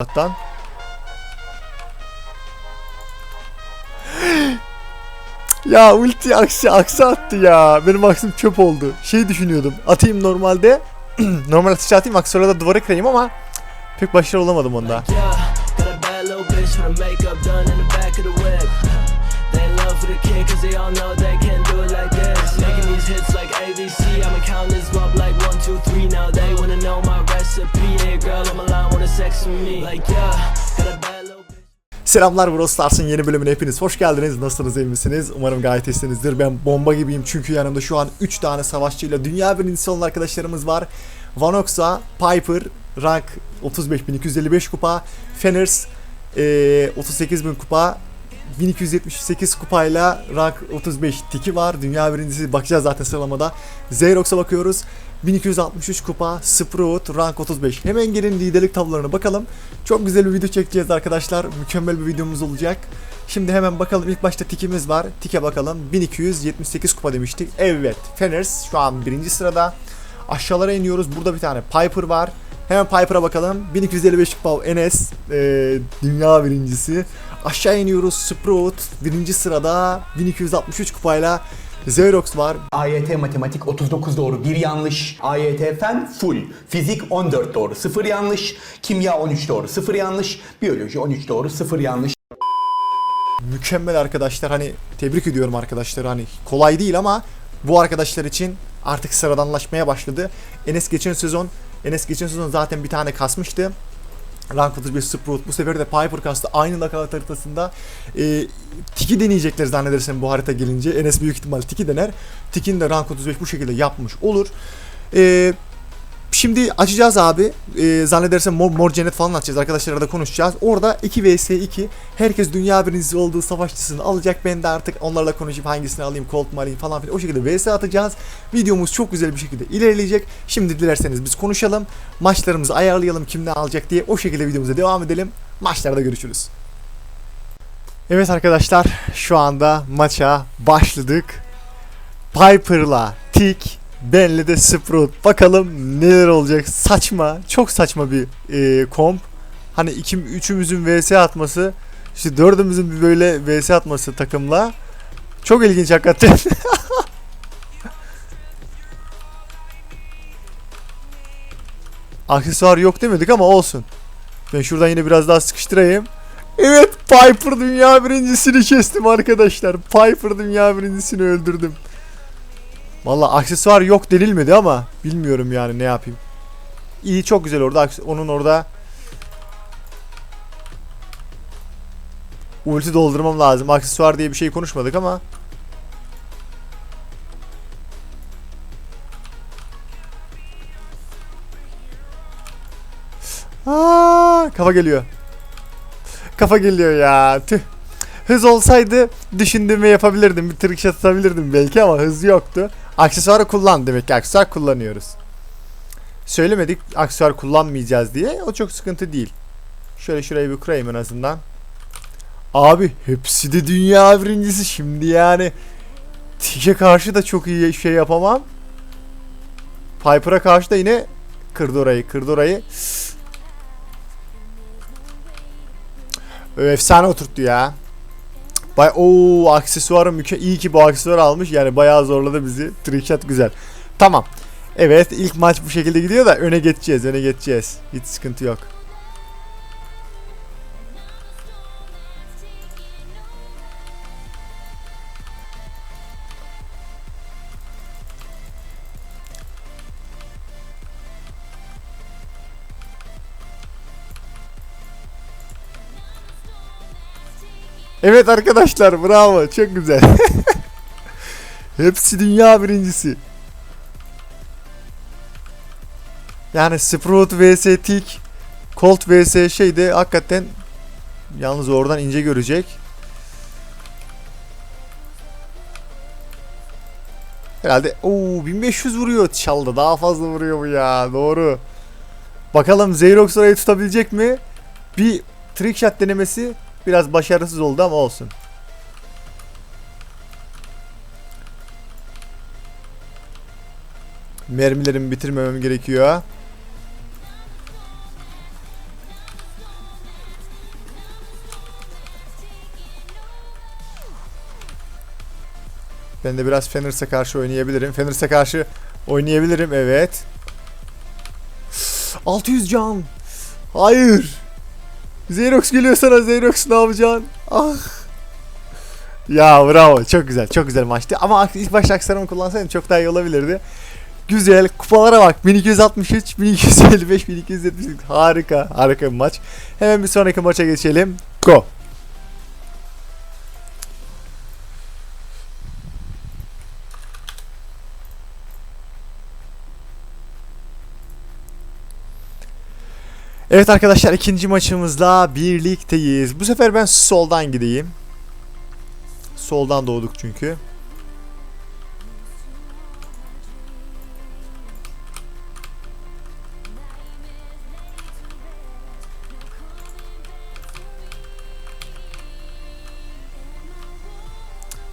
Allah'tan. ya ulti aksi aksi attı ya. Benim aksim çöp oldu. Şey düşünüyordum. Atayım normalde. Normal atış atayım aksiyona da duvara kırayım ama pek başarılı olamadım onda. Kid cause they all know they can't do it like this. Making these hits like ABC, I'ma count this up like one, two, three. Now they wanna know my recipe. Yeah, girl, I'm aligned with a sex with me. Like, yeah, got a bad. Selamlar Brawl Stars'ın yeni bölümüne hepiniz hoş geldiniz. Nasılsınız iyi misiniz? Umarım gayet iyisinizdir. Ben bomba gibiyim çünkü yanımda şu an 3 tane savaşçıyla dünya birincisi olan arkadaşlarımız var. Vanox'a, Piper, rank 35.255 kupa, Fenners eee 38.000 kupa, 1278 kupayla rank 35 tiki var. Dünya birincisi bakacağız zaten sıralamada. Xerox'a bakıyoruz. 1263 kupa, Sprout, rank 35. Hemen gelin liderlik tablolarına bakalım. Çok güzel bir video çekeceğiz arkadaşlar. Mükemmel bir videomuz olacak. Şimdi hemen bakalım. İlk başta tikimiz var. Tike bakalım. 1278 kupa demiştik. Evet. Fenners şu an birinci sırada. Aşağılara iniyoruz. Burada bir tane Piper var. Hemen Piper'a bakalım. 1255 kupa Enes. eee, dünya birincisi. Aşağı iniyoruz. Sprout birinci sırada. 1263 kupayla. Xerox var. AYT matematik 39 doğru 1 yanlış. AYT fen full. Fizik 14 doğru 0 yanlış. Kimya 13 doğru 0 yanlış. Biyoloji 13 doğru 0 yanlış. mükemmel arkadaşlar hani tebrik ediyorum arkadaşlar hani kolay değil ama bu arkadaşlar için artık sıradanlaşmaya başladı. Enes geçen sezon Enes geçen sezon zaten bir tane kasmıştı. Rank 35 Sprout bu sefer de Piper kastı aynı nakavt haritasında e, Tiki deneyecekler zannedersem bu harita gelince. Enes büyük ihtimal Tiki dener. Tiki'nin de Rank 35 bu şekilde yapmış olur. E, Şimdi açacağız abi. Ee, zannedersem mor, mor cennet falan açacağız. Arkadaşlarla da konuşacağız. Orada 2 vs 2. Herkes dünya birincisi olduğu savaşçısını alacak. Ben de artık onlarla konuşup hangisini alayım, Colt mu alayım falan filan. O şekilde vs atacağız. Videomuz çok güzel bir şekilde ilerleyecek. Şimdi dilerseniz biz konuşalım. Maçlarımızı ayarlayalım kim ne alacak diye. O şekilde videomuza devam edelim. Maçlarda görüşürüz. Evet arkadaşlar şu anda maça başladık. Piper'la Tick, Ben'le de Sprout. Bakalım neler olacak. Saçma, çok saçma bir e, komp. Hani iki, üçümüzün vs atması, işte dördümüzün bir böyle vs atması takımla. Çok ilginç hakikaten. Aksesuar yok demedik ama olsun. Ben şuradan yine biraz daha sıkıştırayım. Evet Piper dünya birincisini kestim arkadaşlar. Piper dünya birincisini öldürdüm. Valla aksesuar yok denilmedi ama bilmiyorum yani ne yapayım. İyi çok güzel orada onun orada ulti doldurmam lazım. Aksesuar diye bir şey konuşmadık ama Aa, kafa geliyor. Kafa geliyor ya. Tüh. Hız olsaydı düşündüğümü yapabilirdim. Bir trick shot atabilirdim belki ama hız yoktu. Aksesuarı kullan demek ki aksesuar kullanıyoruz. Söylemedik aksesuar kullanmayacağız diye. O çok sıkıntı değil. Şöyle şurayı bir kurayım en azından. Abi hepsi de dünya birincisi şimdi yani. Tik'e karşı da çok iyi şey yapamam. Piper'a karşı da yine kırdı orayı kırdı orayı. Efsane oturttu ya. Bay o aksesuarı müke iyi ki bu aksesuar almış yani bayağı zorladı bizi. Trickshot güzel. Tamam. Evet ilk maç bu şekilde gidiyor da öne geçeceğiz öne geçeceğiz. Hiç sıkıntı yok. Evet arkadaşlar bravo çok güzel. Hepsi dünya birincisi. Yani Sprout vs Tick, Colt vs şeyde hakikaten yalnız oradan ince görecek. Herhalde ooo 1500 vuruyor çaldı daha fazla vuruyor bu ya doğru. Bakalım Xerox orayı tutabilecek mi? Bir trick shot denemesi Biraz başarısız oldu ama olsun. Mermilerimi bitirmemem gerekiyor. Ben de biraz Fenris'e karşı oynayabilirim. Fenris'e karşı oynayabilirim evet. 600 can. Hayır. Xerox geliyor sana Xerox ne yapacaksın? Ah. Ya bravo çok güzel çok güzel maçtı ama ilk başta aksarımı kullansaydım çok daha iyi olabilirdi. Güzel kupalara bak 1263, 1255, 1278 harika harika bir maç. Hemen bir sonraki maça geçelim. Go. Evet arkadaşlar ikinci maçımızla birlikteyiz. Bu sefer ben soldan gideyim. Soldan doğduk çünkü.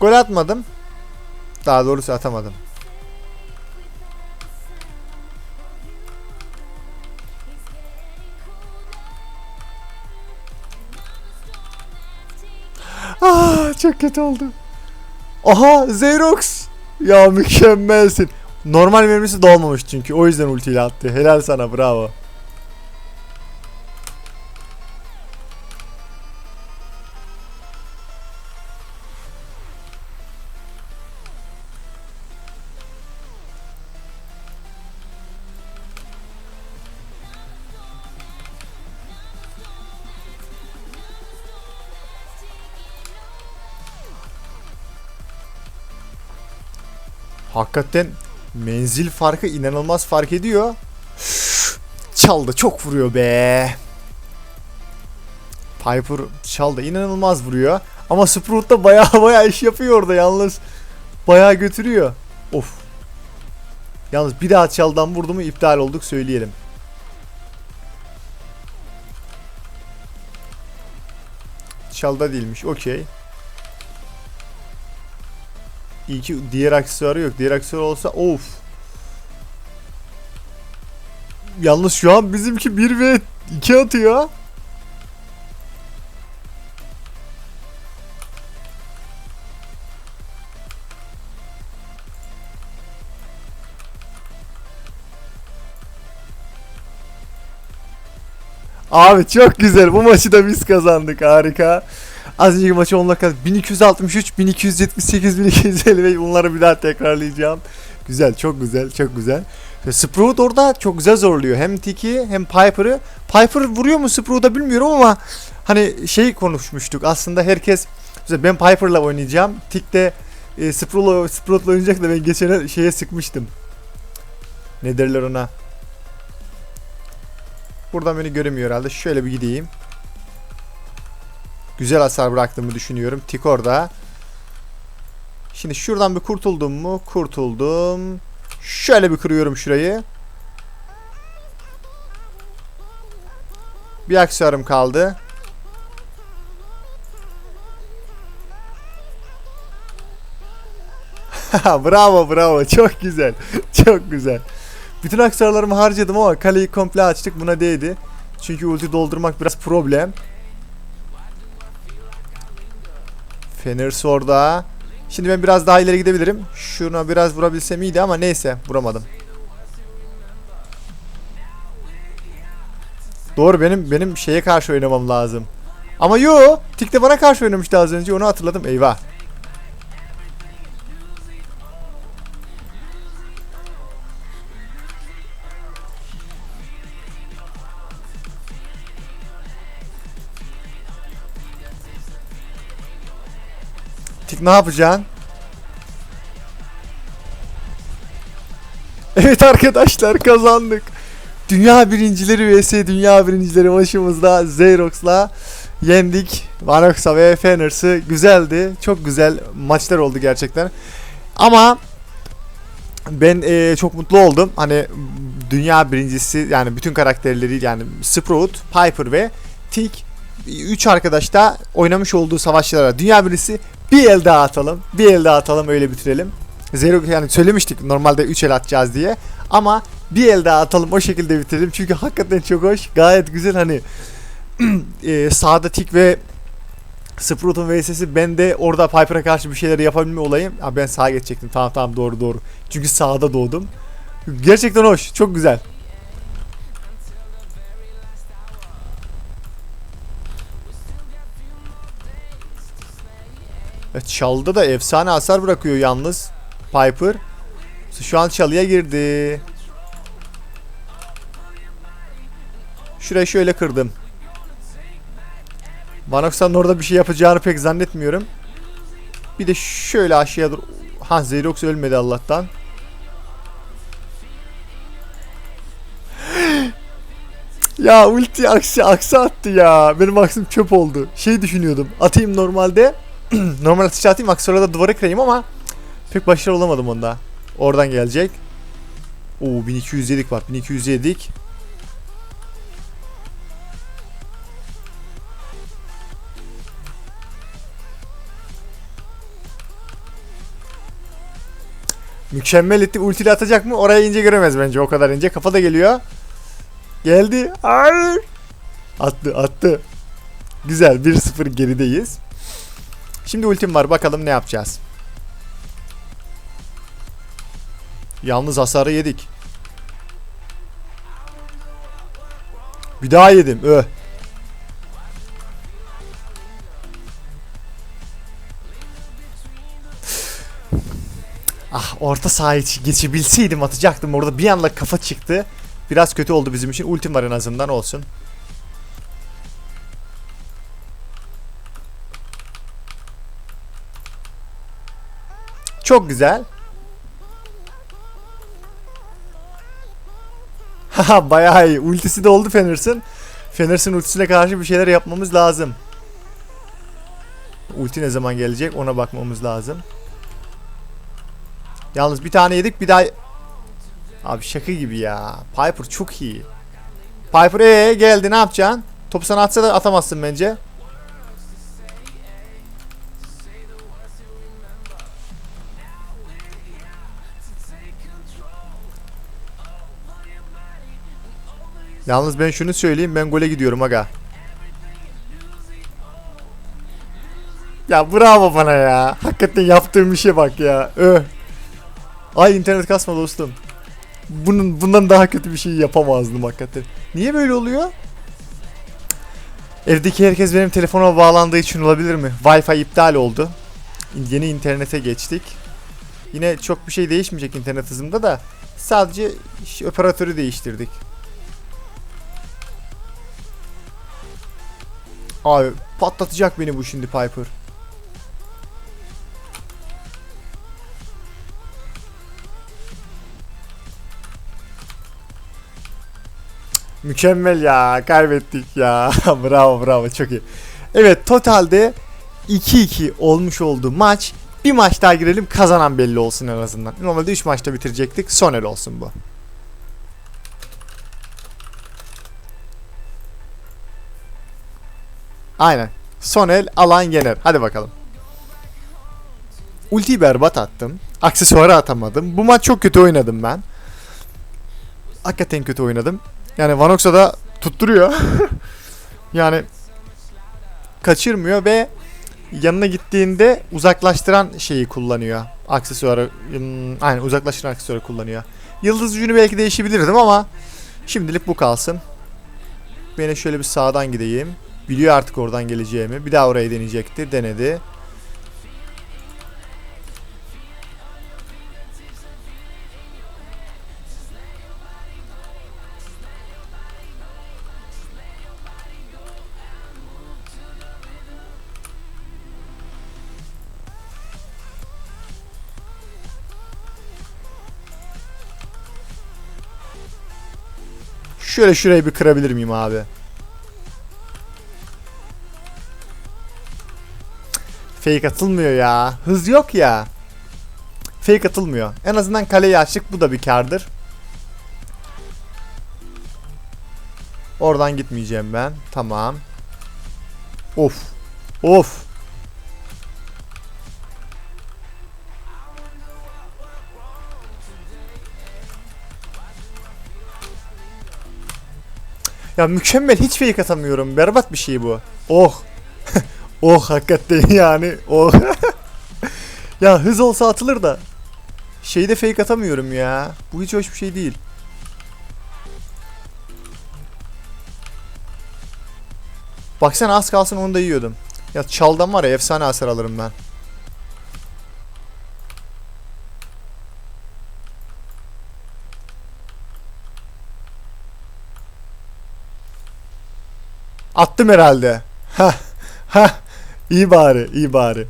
Gol atmadım. Daha doğrusu atamadım. Çok kötü oldu. Aha Xerox. Ya mükemmelsin. Normal mermisi dolmamış çünkü o yüzden ultiyle attı. Helal sana bravo. Hakikaten menzil farkı inanılmaz fark ediyor. Çaldı çok vuruyor be. Piper çaldı inanılmaz vuruyor. Ama Sprout da baya baya iş yapıyor orada yalnız. Baya götürüyor. Of. Yalnız bir daha çaldan vurdu mu iptal olduk söyleyelim. Çalda değilmiş okey. İyi ki diğer aksesuarı yok. Diğer aksesuar olsa of. Yalnız şu an bizimki 1 ve 2 atıyor. Abi çok güzel. Bu maçı da biz kazandık. Harika. Az önceki maçı onunla kazandık. 1263, 1278, 1255 bunları bir daha tekrarlayacağım. Güzel, çok güzel, çok güzel. Sprout orada çok güzel zorluyor. Hem Tiki hem Piper'ı. Piper vuruyor mu Sprout'a bilmiyorum ama hani şey konuşmuştuk. Aslında herkes mesela ben Piper'la oynayacağım. Tik de e, Sprout'la Sprout'la oynayacak da ben geçen şeye sıkmıştım. Ne derler ona? Buradan beni göremiyor herhalde. Şöyle bir gideyim. Güzel hasar bıraktığımı düşünüyorum. Tik orada. Şimdi şuradan bir kurtuldum mu? Kurtuldum. Şöyle bir kırıyorum şurayı. Bir aksesuarım kaldı. bravo bravo çok güzel. Çok güzel. Bütün aksesuarlarımı harcadım ama kaleyi komple açtık buna değdi. Çünkü ulti doldurmak biraz problem. Feners orada. Şimdi ben biraz daha ileri gidebilirim. Şuna biraz vurabilsem iyiydi ama neyse vuramadım. Doğru benim benim şeye karşı oynamam lazım. Ama yo, Tik de bana karşı oynamıştı az önce onu hatırladım. Eyvah. Tik ne yapacaksın? Evet arkadaşlar kazandık. Dünya birincileri vs Dünya birincileri başımızda Xerox'la yendik. Vanox'a ve Feners'ı güzeldi. Çok güzel maçlar oldu gerçekten. Ama ben eee, çok mutlu oldum. Hani dünya birincisi yani bütün karakterleri yani Sprout, Piper ve Tik 3 arkadaş da oynamış olduğu savaşlara dünya birincisi bir el daha atalım. Bir el daha atalım öyle bitirelim. Zero yani söylemiştik normalde 3 el atacağız diye. Ama bir el daha atalım o şekilde bitirelim. Çünkü hakikaten çok hoş. Gayet güzel hani e, sağda tik ve Sprout'un VS'si ben de orada Piper'a karşı bir şeyler yapabilme olayım. Ha ben sağa geçecektim. Tamam tamam doğru doğru. Çünkü sağda doğdum. Gerçekten hoş. Çok güzel. Evet çaldı da efsane hasar bırakıyor yalnız Piper. Şu an çalıya girdi. Şurayı şöyle kırdım. Vanox'tan orada bir şey yapacağını pek zannetmiyorum. Bir de şöyle aşağıya dur. Ha Xerox ölmedi Allah'tan. ya ulti aksi aksi attı ya. Benim aksim çöp oldu. Şey düşünüyordum. Atayım normalde. Normal atış atayım aksi da duvara kırayım ama pek başarılı olamadım onda. Oradan gelecek. Oo 1200 yedik bak 1200 yedik. Mükemmel etti. Ultiyle atacak mı? Oraya ince göremez bence. O kadar ince. Kafa da geliyor. Geldi. Hayır. Attı attı. Güzel. 1-0 gerideyiz. Şimdi ultim var. Bakalım ne yapacağız. Yalnız hasarı yedik. Bir daha yedim. Öh. Ah orta sahaya geçebilseydim atacaktım. Orada bir anda kafa çıktı. Biraz kötü oldu bizim için. Ultim var en azından olsun. Çok güzel. Haha bayağı iyi. Ultisi de oldu Feners'ın. Feners'ın ultisine karşı bir şeyler yapmamız lazım. Ulti ne zaman gelecek ona bakmamız lazım. Yalnız bir tane yedik bir daha... Abi şaka gibi ya. Piper çok iyi. Piper ee geldi ne yapacaksın? Topu sana atsa da atamazsın bence. Yalnız ben şunu söyleyeyim ben gole gidiyorum aga. Ya bravo bana ya. Hakikaten yaptığım işe bak ya. Öh. Ay internet kasma dostum. Bunun bundan daha kötü bir şey yapamazdım hakikaten. Niye böyle oluyor? Evdeki herkes benim telefona bağlandığı için olabilir mi? Wi-Fi iptal oldu. Yeni internete geçtik. Yine çok bir şey değişmeyecek internet hızımda da sadece operatörü değiştirdik. Abi patlatacak beni bu şimdi Piper. Mükemmel ya. Kaybettik ya. bravo bravo çok iyi. Evet totalde 2-2 olmuş oldu maç. Bir maç daha girelim kazanan belli olsun en azından. Normalde 3 maçta bitirecektik. Son el olsun bu. Aynen. Son el alan yener. Hadi bakalım. Ultiyi berbat attım. Aksesuarı atamadım. Bu maç çok kötü oynadım ben. Hakikaten kötü oynadım. Yani Vanox'a da tutturuyor. yani kaçırmıyor ve yanına gittiğinde uzaklaştıran şeyi kullanıyor. Aksesuarı hmm, aynen uzaklaştıran aksesuarı kullanıyor. Yıldız gücünü belki değişebilirdim ama şimdilik bu kalsın. Ben de şöyle bir sağdan gideyim. Biliyor artık oradan geleceğimi. Bir daha orayı deneyecekti. Denedi. Şöyle şurayı bir kırabilir miyim abi? Fake atılmıyor ya. Hız yok ya. Fake atılmıyor. En azından kaleyi açtık. Bu da bir kardır. Oradan gitmeyeceğim ben. Tamam. Of. Of. Ya mükemmel hiç fake atamıyorum. Berbat bir şey bu. Oh. Oh hakikaten yani. Oh. ya hız olsa atılır da. Şeyde fake atamıyorum ya. Bu hiç hoş bir şey değil. Baksana az kalsın onu da yiyordum. Ya çaldan var ya efsane hasar alırım ben. Attım herhalde. Ha ha iyi bari iyi bari.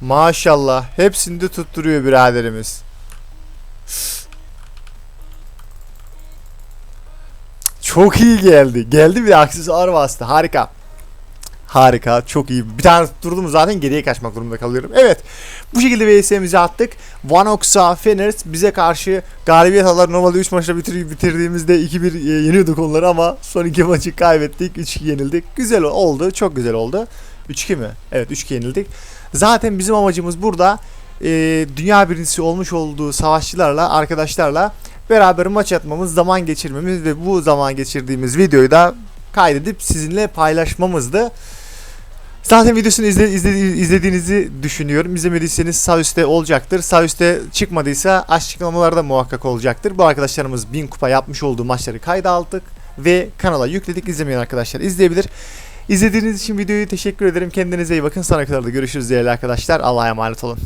Maşallah hepsini de tutturuyor biraderimiz. Çok iyi geldi. Geldi bir aksesuar bastı. Harika. Harika. Çok iyi. Bir tane tutturdum zaten geriye kaçmak durumunda kalıyorum. Evet. Bu şekilde VS'mizi attık. Vanox'a Feners bize karşı galibiyet alır. Normalde 3 maçta bitir bitirdiğimizde 2-1 e, yeniyorduk onları ama son 2 maçı kaybettik. 3-2 yenildik. Güzel oldu. Çok güzel oldu. 3-2 mi? Evet 3-2 yenildik. Zaten bizim amacımız burada e, dünya birincisi olmuş olduğu savaşçılarla, arkadaşlarla beraber maç atmamız, zaman geçirmemiz ve bu zaman geçirdiğimiz videoyu da kaydedip sizinle paylaşmamızdı. Zaten videosunu izle, izle- izlediğinizi düşünüyorum. İzlemediyseniz sağ üstte olacaktır. Sağ üstte çıkmadıysa açıklamalarda muhakkak olacaktır. Bu arkadaşlarımız 1000 kupa yapmış olduğu maçları kayda aldık ve kanala yükledik. İzlemeyen arkadaşlar izleyebilir. İzlediğiniz için videoyu teşekkür ederim. Kendinize iyi bakın. Sana kadar da görüşürüz değerli arkadaşlar. Allah'a emanet olun.